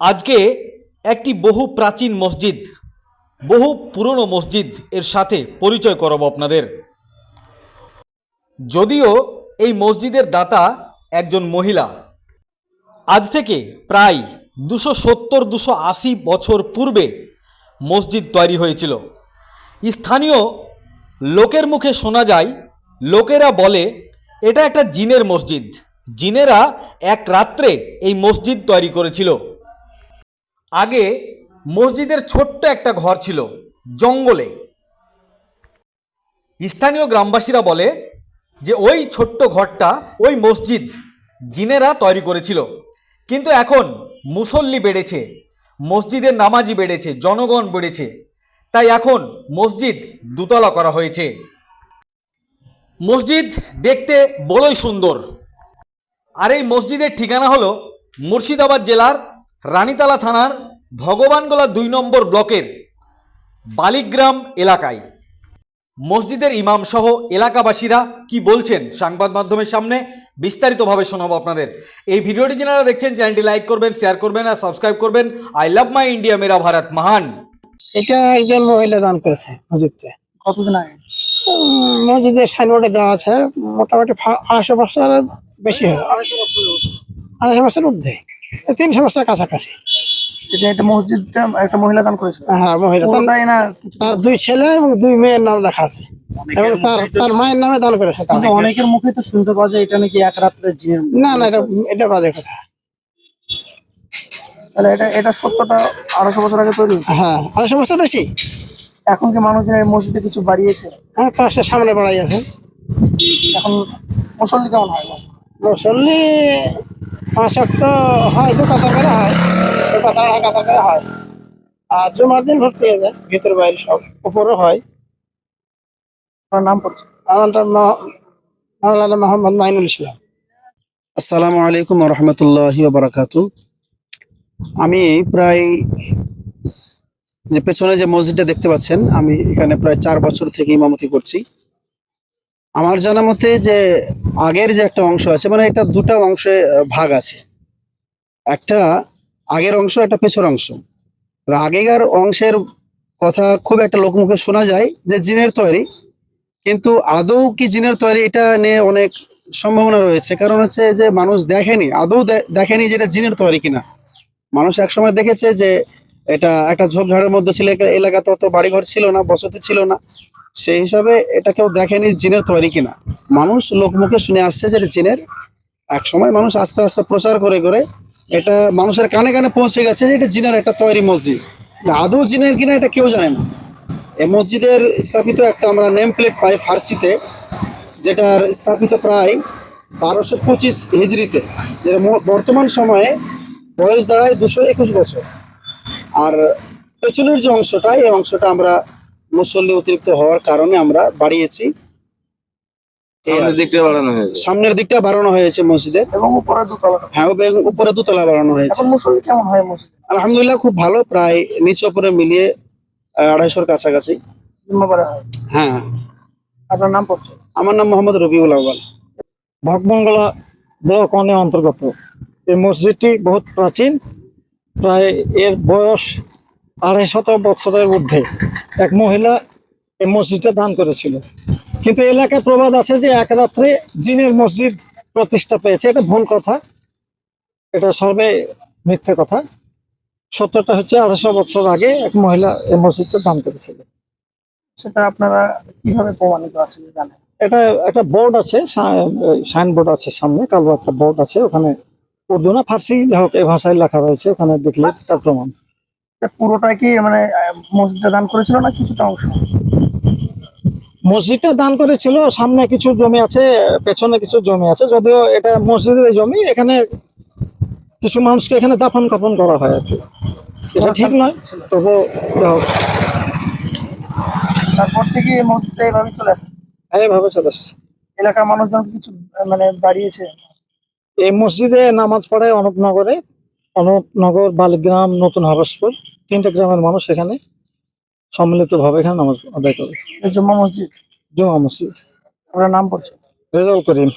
আজকে একটি বহু প্রাচীন মসজিদ, বহু পুরনো মসজিদ এর সাথে পরিচয় করাবো আপনাদের। যদিও এই মসজিদের দাতা একজন মহিলা, আজ থেকে প্রায় দুশো সত্তর, দুশো আশি বছর পূর্বে মসজিদ তৈরি হয়েছিল। স্থানীয় লোকের মুখে শোনা যায়, লোকেরা বলে, এটা একটা জিনের মসজিদ। জিনেরা এক রাত্রে এই মসজিদ তৈরি করেছিল। আগে মসজিদের ছোট্ট একটা ঘর ছিল, জঙ্গলে। স্থানীয় গ্রামবাসীরা বলে যে ওই ছোট্ট ঘরটা, ওই মসজিদ জিনেরা তৈরি করেছিল। কিন্তু এখন মুসল্লি বেড়েছে, মসজিদের নামাজি বেড়েছে, জনগণ বেড়েছে। তাই এখন মসজিদ দুতলা করা হয়েছে। মসজিদ দেখতে বড়ই সুন্দর। আর এই মসজিদের ঠিকানা হলো মুর্শিদাবাদ জেলার রানীতলা থানার ভগবানগোলা দুই নম্বর ব্লকের বালিগ্রাম এলাকায়। মসজিদের ইমাম সহ এলাকাবাসীরা কি বলছেন সংবাদ মাধ্যমের সামনে? বিস্তারিতভাবে শোনাবো আপনাদের। এই ভিডিওটি যারা দেখছেন চ্যানেলটি লাইক করবেন শেয়ার করবেন আর সাবস্ক্রাইব করবেন। আই লাভ মাই ইন্ডিয়া মেরা ভারত মহান। এটা একজন মহিলা দান করেছে মসজিদকে। কতদিন আগে? মসজিদের সাইনবোর্ডে দেওয়া আছে মোটামুটি আড়াইশো বছর বেশি হবে। আড়াইশো বছর ঊর্ধ্বে। তিনশো বছর কাছাকাছি। এটা একটা মসজিদটা একটা মহিলা দান করেছিল হ্যাঁ মহিলা না তার দুই ছেলে এবং দুই মেয়ের নাম লেখা আছে। এবং তার তার মায়ের নামে দান করেছে কিন্তু অনেকের মুখে তো শুনতে পাওয়া যায় এটা নাকি এক রাত্রে জিনের না না এটা এটা বাজে কথা। তাহলে এটা এটা সত্যটা আড়াইশো বছর আগে তৈরি হ্যাঁ আড়াইশো বছর বেশি? এখন কি মানুষজন মসজিদে কিছু বাড়িয়েছে? হ্যাঁ পাশে সামনে বাড়াই আছে। এখন মুসল্লি কেমন হয়? মুসল্লি পাঁচ হয় দু কাতার করে হয়। কাতার আড়াই কাতার করে হয়। আর জুমার দিন ভর্তি হয়ে যায়, ভিতর বাইরে সব, উপরও হয়। নাম মাওলানা মোহাম্মদ মাইনুল ইসলাম। আসসালামু আলাইকুম রহমতুল্লাহি বারাকাতু। আমি প্রায় যে পেছনে যে মসজিদটা দেখতে পাচ্ছেন, আমি এখানে প্রায় চার বছর থেকে ইমামতি করছি। আমার জানা মতে যে আগের যে একটা অংশ আছে মানে এটা দুটা অংশে ভাগ আছে। একটা আগের অংশ একটা পেছর অংশ। আগেকার অংশের কথা খুব একটা লোকমুখে শোনা যায় যে জিনের তৈরি। কিন্তু আদৌ কি জিনের তৈরি এটা নিয়ে অনেক সম্ভাবনা রয়েছে। কারণ হচ্ছে যে মানুষ দেখেনি, আদৌ দেখেনি যে এটা জিনের তৈরি কিনা। মানুষ একসময় দেখেছে যে এটা একটা ঝোপঝাড়ের মধ্যে ছিল এলাকাতে অত বাড়িঘর ছিল না, বসতি ছিল না। সেই হিসাবে এটা কেউ দেখেনি জিনের তৈরি কিনা। মানুষ লোকমুখে শুনে আসছে যে জিনের। এক সময় মানুষ আস্তে আস্তে প্রচার করে করে এটা মানুষের কানে কানে পৌঁছে গেছে যে এটা জিনের একটা তৈরি মসজিদ। আদৌ জিনের কিনা এটা কেউ জানে না। এই মসজিদের স্থাপিত একটা আমরা নেম প্লেট পাই ফার্সিতে, যেটার স্থাপিত প্রায় বারোশো পঁচিশ হিজড়িতে, যেটা বর্তমান সময়ে বয়স দাঁড়ায় দুশো একুশ বছর। আর পেছনের যে অংশটা এই অংশটা আমরা মুসল্লি অতিরিক্ত হওয়ার কারণে আমরা বাড়িয়েছি। সামনের দিকটা বাড়ানো হয়েছে। সামনের দিকটা বাড়ানো হয়েছে মসজিদের এবং উপরে দুতলা হ্যাঁ এবং উপরে দুতলা বাড়ানো হয়েছে। এখন মুসল্লি কেমন হয় মসজিদ? আলহামদুলিল্লাহ খুব ভালো প্রায় নিচে উপরে মিলিয়ে আড়াইশোর কাছাকাছি। হ্যাঁ। আপনার নাম পড়ছে? আমার নাম মোহাম্মদ রবিউল আহ্বান ভগমঙ্গলা ব্লক অনে অন্তর্গত। এই মসজিদটি বহুত প্রাচীন প্রায় এর বয়স আড়াই শত বছরের ঊর্ধ্বে এক মহিলা এই মসজিদটা দান করেছিল। কিন্তু এলাকায় প্রবাদ আছে যে এক রাত্রে জিনের মসজিদ প্রতিষ্ঠা পেয়েছে। এটা ভুল কথা। এটা সর্বে মিথ্যে কথা। সত্যটা হচ্ছে আড়াইশো বছর আগে এক মহিলা এই মসজিদটা দান করেছিল। সেটা আপনারা কীভাবে প্রমাণিত আছে জানেন? এটা একটা বোর্ড আছে সাইনবোর্ড আছে সামনে কালো একটা বোর্ড আছে ওখানে উর্দু না ফার্সি যাই হোক এই ভাষায় লেখা রয়েছে ওখানে দেখলে তার প্রমাণ। এটা পুরোটাই কি মানে মসজিদটা দান করেছিল না কিছুটা অংশ? মসজিদটা দান করেছিল সামনে কিছু জমি আছে পেছনে কিছু জমি আছে যদিও এটা মসজিদের জমি এখানে কিছু মানুষকে এখানে দাফন কাপন করা হয় আর কি। এটা ঠিক নয় তবু তারপর থেকে এই মসজিদটা এইভাবে চলে আসছে? এইভাবে চলে আসছে। এলাকার মানুষজন কিছু মানে বাড়িয়েছে এই মসজিদে নামাজ পড়ে অনুপনগরে অনুপনগর বালিগ্রাম নতুন হরসপুর তিনটে গ্রামের মানুষ এখানে। সম্মিলিতভাবে এখানে নামাজ আদায় করে এই জম্মা মসজিদ? জমা মসজিদ। আপনার নাম পড়ছে? রেজাল করিম।